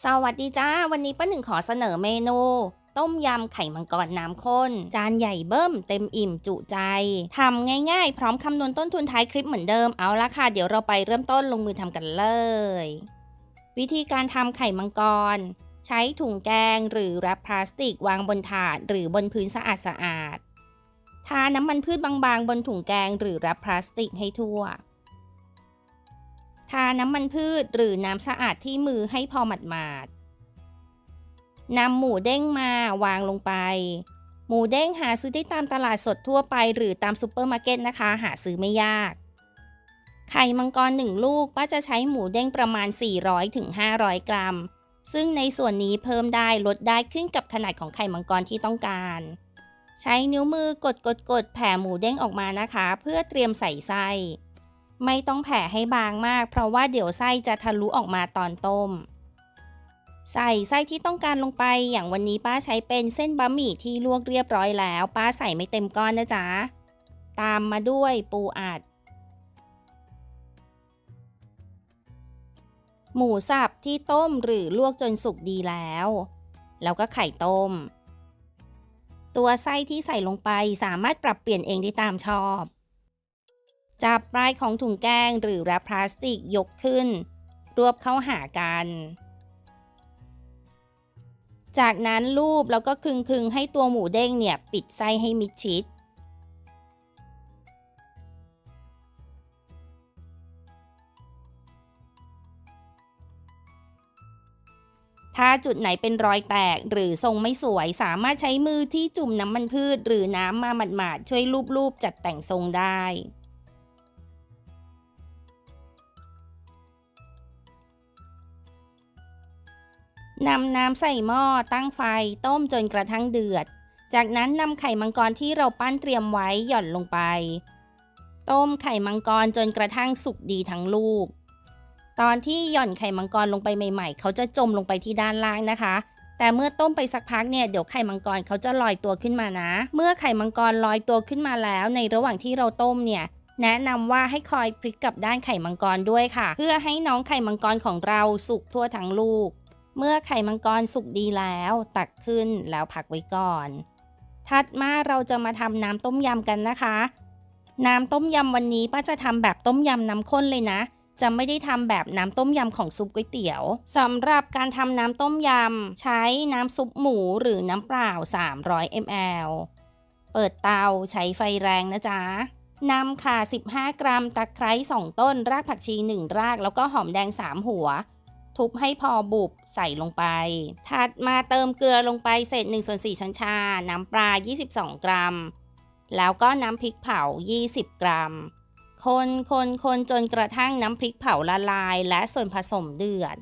สวัสดีจ้า วันนี้ป้าหนึ่งขอเสนอเมนู ต้มยำไข่มังกรน้ำข้น จานใหญ่เบิ้มเต็มอิ่มจุใจทำง่ายๆ พร้อมคำนวณต้นทุนท้ายคลิปเหมือนเดิมเอาละค่ะ เดี๋ยวเราไปเริ่มต้นลงมือทำกันเลย วิธีการทำไข่มังกร ใช้ถุงแกงหรือแรปพลาสติกวางบนถาดหรือบนพื้นสะอาดๆทาน้ำมันพืชบางๆ บนถุงแกงหรือแรปพลาสติกให้ทั่ว ทาน้ำมันพืชหรือน้ำสะอาดที่มือให้พอหมาดๆนำหมูเด้งมาวางลงไป หมูเด้งหาซื้อได้ตามตลาดสดทั่วไป หรือตามซูเปอร์มาร์เก็ตนะคะ หาซื้อไม่ยาก ไข่มังกรหนึ่งลูกป้าจะใช้หมูเด้งประมาณ 400-500ถึง500 กรัม ซึ่งในส่วนนี้เพิ่มได้ลดได้ขึ้นกับขนาดของไข่มังกรที่ต้องการ ใช้นิ้วมือกดกดกดแผ่หมูเด้งออกมานะคะ เพื่อเตรียมใส่ไส้ ไม่ต้องแผ่ให้บางมาก เพราะว่าเดี๋ยวไส้จะทะลุออกมาตอนต้ม ใส่ไส้ที่ต้องการลงไปอย่างวันนี้ป้าใช้เป็นเส้นบะหมี่ที่ลวกเรียบร้อยแล้ว ป้าใส่ไม่เต็มก้อนนะจ๊ะ ตามมาด้วยปูอัด หมูสับที่ต้มหรือลวกจนสุกดีแล้ว แล้วก็ไข่ต้ม ตัวไส้ที่ใส่ลงไปสามารถปรับเปลี่ยนเองได้ตามชอบ จับปลายของถุงแกงหรือแรปพลาสติกยกขึ้น รวบเข้าหากัน จากนั้นลูบแล้วก็คลึงคลึงให้ตัวหมูเด้งเนี่ยปิดไส้ให้มิดชิด ถ้าจุดไหนเป็นรอยแตกหรือทรงไม่สวยสามารถใช้มือที่จุ่มน้ำมันพืชหรือน้ำมาหมาดๆช่วยลูบๆจัดแต่งทรงได้ นำน้ำใส่หม้อตั้งไฟต้มจนกระทั่งเดือด จากนั้นนำไข่มังกรที่เราปั้นเตรียมไว้หย่อนลงไป ต้มไข่มังกรจนกระทั่งสุกดีทั้งลูก ตอนที่หย่อนไข่มังกรลงไปใหม่ ๆ เขาจะจมลงไปที่ด้านล่างนะคะ แต่เมื่อต้มไปสักพักเนี่ยเดี๋ยวไข่มังกรเขาจะลอยตัวขึ้นมานะ เมื่อไข่มังกรลอยตัวขึ้นมาแล้ว ในระหว่างที่เราต้มเนี่ยแนะนำว่าให้คอยพลิกกลับด้านไข่มังกรด้วยค่ะ เพื่อให้น้องไข่มังกรของเราสุกทั่วทั้งลูก เมื่อไข่มังกรสุกดีแล้ว ตักขึ้นแล้วพักไว้ก่อน ถัดมาเราจะมาทำน้ำต้มยำกันนะคะ น้ำต้มยำวันนี้ป้าจะทำแบบต้มยำน้ำข้นเลยนะ จะไม่ได้ทำแบบน้ำต้มยำของซุปก๋วยเตี๋ยวสำหรับการทำน้ำต้มยำใช้น้ำซุปหมูหรือน้ำเปล่า 300 ml เปิดเตาใช้ไฟแรงนะจ๊ะนำข่า15 กรัม ตะไคร้ 2 ต้น รากผักชี 1 ราก แล้วก็หอมแดง 3 หัว ทุบให้พอบุบใส่ลงไป ถัดมาเติมเกลือลงไปเศษ1ส่วน4ช้อนชา น้ำปลา 22 กรัม แล้วก็น้ำพริกเผา 20 กรัม คนคนคนจนกระทั่งน้ำพริกเผาละลาย และส่วนผสมเดือด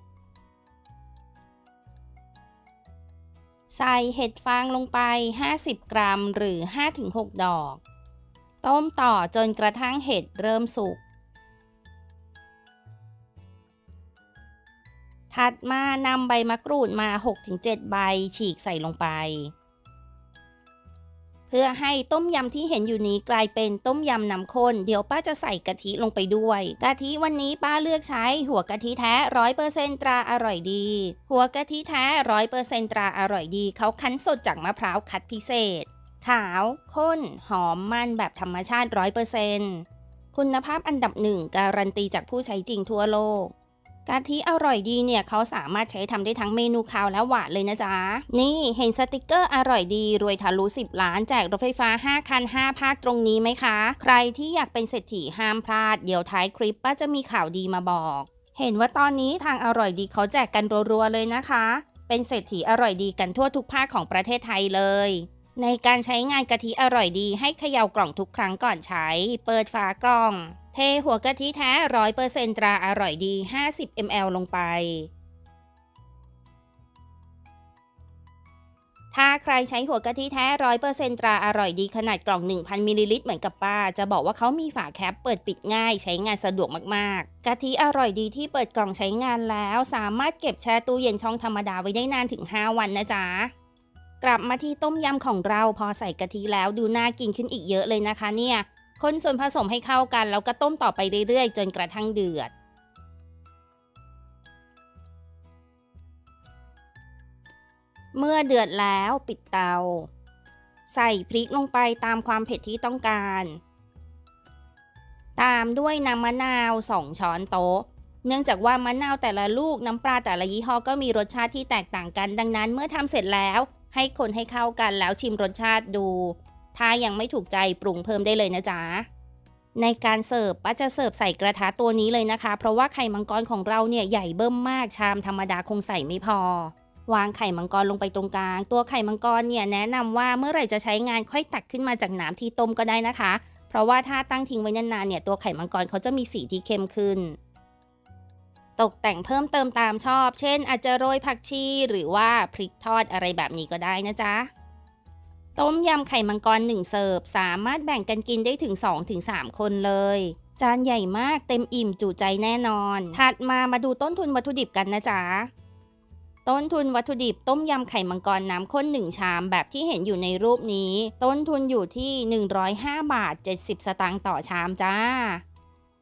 ใส่เห็ดฟางลงไป 50 กรัมหรือ 5-6 ดอก ต้มต่อจนกระทั่งเห็ดเริ่มสุก ถัดมานำใบมะกรูดมา 6-7 ใบฉีกใส่ลงไป เพื่อให้ต้มยำที่เห็นอยู่นี้กลายเป็นต้มยำน้ำข้น เดี๋ยวป้าจะใส่กะทิลงไปด้วย กะทิวันนี้ป้าเลือกใช้หัวกะทิแท้ร้อยเปอร์เซนตราอร่อยดี หัวกะทิแท้ร้อยเปอร์เซนตราอร่อยดี เขาคั้นสดจากมะพร้าวคัดพิเศษ ขาว ข้น หอมมันแบบธรรมชาติร้อยเปอร์เซนคุณภาพอันดับหนึ่งการันตีจากผู้ใช้จริงทั่วโลก กะทิอร่อยดีเนี่ยเขาสามารถใช้ทำได้ทั้งเมนูคาวและหวานเลยนะจ๊ะ นี่เห็นสติกเกอร์อร่อยดี รวยทะลุ10 ล้านแจกรถไฟฟ้า 5 คัน 5 ภาคตรงนี้ไหมคะ ใครที่อยากเป็นเศรษฐีห้ามพลาด เดี๋ยวท้ายคลิปป้าจะมีข่าวดีมาบอก เห็นว่าตอนนี้ทางอร่อยดีเขาแจกกันรัวๆเลยนะคะ เป็นเศรษฐีอร่อยดีกันทั่วทุกภาคของประเทศไทยเลย ในการใช้งานกะทิอร่อยดีให้เขย่ากล่องทุกครั้งก่อนใช้ เปิดฝากล่อง เทหัวกะทิแท้ร้อยเปอร์เซนตราอร่อยดี 50 ml ลงไป ถ้าใครใช้หัวกะทิแท้ร้อยเปอร์เซนตราอร่อยดีขนาดกล่อง 1,000มิลลิลิตรเหมือนกับป้า จะบอกว่าเขามีฝาแคปเปิดปิดง่ายใช้งานสะดวกมากๆ กะทิอร่อยดีที่เปิดกล่องใช้งานแล้ว สามารถเก็บแช่ตู้เย็นช่องธรรมดาไว้ได้นานถึง 5 วันนะจ๊ะ กลับมาที่ต้มยำของเราพอใส่กะทิแล้วดูน่ากินขึ้นอีกเยอะเลยนะคะเนี่ย คนส่วนผสมให้เข้ากันแล้วก็ต้มต่อไปเรื่อยๆ จนกระทั่งเดือด เมื่อเดือดแล้วปิดเตา ใส่พริกลงไปตามความเผ็ดที่ต้องการ ตามด้วยน้ำมะนาว 2 ช้อนโต๊ะเนื่องจากว่ามะนาวแต่ละลูกน้ำปลาแต่ละยี่ห้อก็มีรสชาติที่แตกต่างกัน ดังนั้นเมื่อทำเสร็จแล้ว ให้คนให้เข้ากันแล้วชิมรสชาติดู ถ้ายังไม่ถูกใจปรุงเพิ่มได้เลยนะจ๊ะในการเสิร์ฟป้าจะเสิร์ฟใส่กระทะตัวนี้เลยนะคะ เพราะว่าไข่มังกรของเราเนี่ยใหญ่เบิ่มมากชามธรรมดาคงใส่ไม่พอ วางไข่มังกรลงไปตรงกลาง ตัวไข่มังกรเนี่ยแนะนำว่าเมื่อไหร่จะใช้งานค่อยตักขึ้นมาจากน้ำที่ต้มก็ได้นะคะ เพราะว่าถ้าตั้งทิ้งไว้นานๆเนี่ยตัวไข่มังกรเขาจะมีสีที่เข้มขึ้น ตกแต่งเพิ่มเติมตามชอบ เช่น อาจจะโรยผักชีหรือว่าพริกทอดอะไรแบบนี้ก็ได้นะจ๊ะต้มยำไข่มังกร1เสิร์ฟสามารถแบ่งกันกินได้ถึง 2-3 คนเลย จานใหญ่มากเต็มอิ่มจุใจแน่นอน ถัดมามาดูต้นทุนวัตถุดิบกันนะจ๊ะต้นทุนวัตถุดิบต้มยำไข่มังกรน้ำข้น 1 ชามแบบที่เห็นอยู่ในรูปนี้ ต้นทุนอยู่ที่ 105 บาท 70 สตางค์ต่อชามจ้า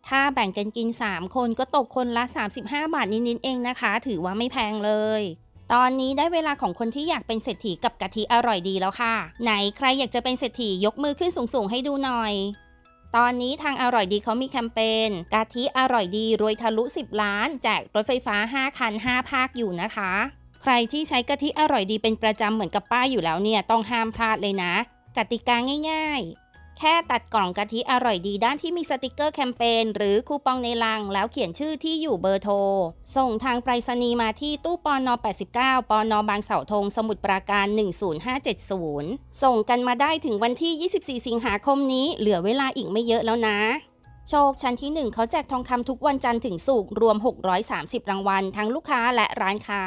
ถ้าแบ่งกันกิน 3 คนก็ตกคนละ 35 บาทนิดๆเองนะคะ ถือว่าไม่แพงเลย ตอนนี้ได้เวลาของคนที่อยากเป็นเศรษฐีกับกะทิอร่อยดีแล้วค่ะ ไหนใครอยากจะเป็นเศรษฐียกมือขึ้นสูงๆให้ดูหน่อย ตอนนี้ทางอร่อยดีเขามีแคมเปญกะทิอร่อยดีรวยทะลุ 10 ล้านแจกรถไฟฟ้า 5 คัน 5 ภาคอยู่นะคะ ใครที่ใช้กะทิอร่อยดีเป็นประจำเหมือนกับป้าอยู่แล้วเนี่ยต้องห้ามพลาดเลยนะ กติกาง่าย ๆ แค่ตัดกล่องกะทิอร่อยดีด้านที่มีสติกเกอร์แคมเปญหรือคูปองในลัง แล้วเขียนชื่อที่อยู่เบอร์โทร ส่งทางไปรษณีย์มาที่ตู้ปอนอ89ปอนอบางเสาธงสมุทรปราการ 10570 ส่งกันมาได้ถึงวันที่ 24 สิงหาคมนี้ เหลือเวลาอีกไม่เยอะแล้วนะโชคชั้นที่ 1 เขาแจกทองคำทุกวันจันทร์ถึงศุกร์รวม 630 รางวัล ทั้งลูกค้าและร้านค้า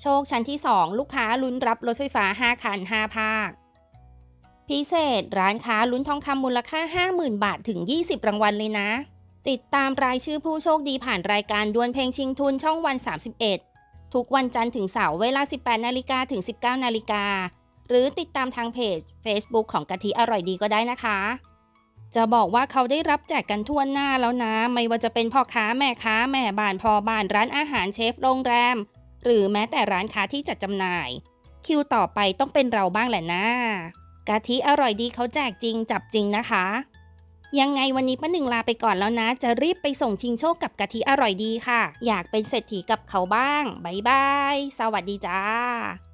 โชคชั้นที่ 2 ลูกค้าลุ้นรับรถไฟฟ้า 5 คัน 5 ภาค พิเศษ ร้านค้าลุ้นทองคำมูลค่า 50,000 บาทถึง 20 รางวัลเลยนะ ติดตามรายชื่อผู้โชคดีผ่านรายการดวลเพลงชิงทุนช่องวัน 31 ทุกวันจันทร์ถึงเสาร์เวลา 18นาฬิกาถึง 19นาฬิกาหรือติดตามทางเพจ Facebook ของกะทิอร่อยดีก็ได้นะคะ จะบอกว่าเขาได้รับแจกกันทั่วหน้าแล้วนะ ไม่ว่าจะเป็นพ่อค้าแม่ค้าแม่บ้านพ่อบ้านร้านอาหารเชฟโรงแรม หรือแม้แต่ร้านค้าที่จัดจำหน่าย คิวต่อไปต้องเป็นเราบ้างแหละนะ กะทิอร่อยดีเขาแจกจริงจับจริงนะคะ ยังไงวันนี้ป้าหนึ่งลาไปก่อนแล้วนะ จะรีบไปส่งชิงโชคกับกะทิอร่อยดีค่ะ อยากเป็นเศรษฐีกับเขาบ้างบ๊ายบาย สวัสดีจ้า